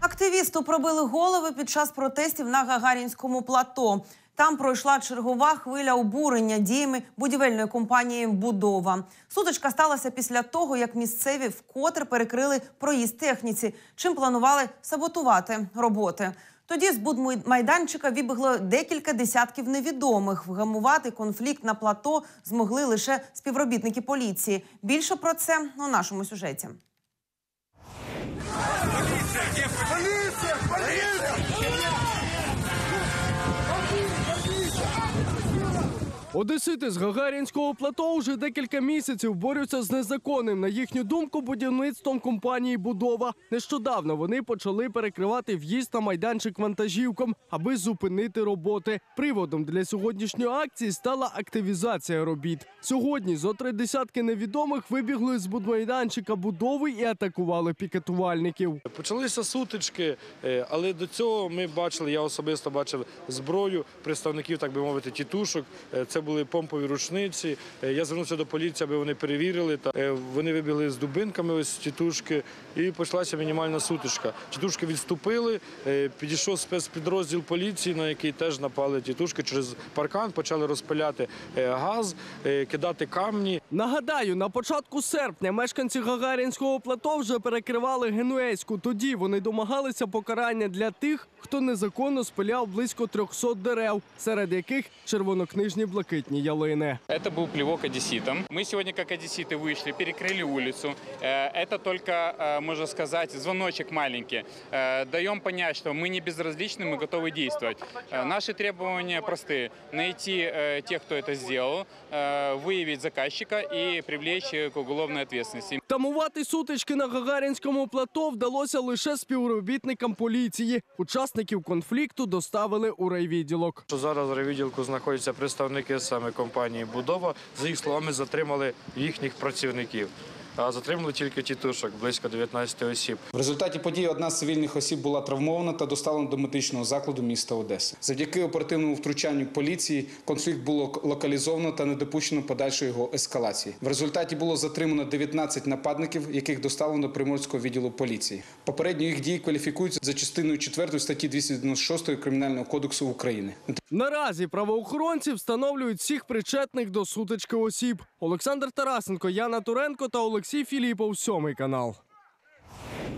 Активісту пробили голови під час протестів на Гагарінському плато. Там пройшла чергова хвиля обурення діями будівельної компанії Будова. Сутичка сталася після того, як місцеві вкотре перекрили проїзд техніці, чим планували саботувати роботи. Тоді з будмайданчика вибігло декілька десятків невідомих. Вгамувати конфлікт на плато змогли лише співробітники поліції. Більше про це у нашому сюжеті. Одесити з Гагарінського плато вже декілька місяців борються з незаконним, на їхню думку, будівництвом компанії Будова. Нещодавно вони почали перекривати в'їзд на майданчик вантажівкам, аби зупинити роботи. Приводом для сьогоднішньої акції стала активізація робіт. Сьогодні зо три десятки невідомих вибігли з будмайданчика будови і атакували пікетувальників. Почалися сутички, е, але до цього ми бачили, я особисто бачив зброю представників, так би мовити, тітушок. Е, Це були помпові рушниці. Е, Я звернувся до поліції, аби вони перевірили. Е, вони вибігли з дубинками, ось тітушки, і почалася мінімальна сутичка. Тітушки відступили. е, Підійшов спецпідрозділ поліції, на який теж напали тітушки через паркан, почали розпиляти газ, кидати камні. Нагадаю, на початку серпня мешканці Гагарінського плато вже перекривали Генуейську. Тоді вони домагалися покарання для тих, хто незаконно спиляв близько 300 дерев, серед яких червонокнижні блакитні ялини. Это был плевок одесситам. Мы сегодня, как одесситы, вышли, перекрыли улицу. Э, Это только, э, можно сказать, звоночек маленький. Э, Даем понять, что мы не безразличны, мы готовы действовать. Э, Наши требования простые. Найти э, тех, кто это сделал, э, выявить заказчика и привлечь э, к уголовной ответственности. Тамувати сутички на Гагарінському плато вдалося лише співробітникам поліції. Учасників конфлікту доставили у райвідділок. Що зараз в райвідділку знаходяться представники саме компанії Будова. За їх словами, затримали їхніх працівників. А затримали тільки тітушок, близько 19 осіб. В результаті події одна з цивільних осіб була травмована та доставлена до медичного закладу міста Одеси. Завдяки оперативному втручанню поліції конфлікт було локалізовано та не допущено подальшої його ескалації. В результаті було затримано 19 нападників, яких доставлено до приморського відділу поліції. Попередньо їх дії кваліфікуються за частиною 4 статті 296 Кримінального кодексу України. Наразі правоохоронці встановлюють всіх причетних до сутички осіб. Олександр Тарасенко, Яна Туренко та Олексій Філіпов. Сьомий канал.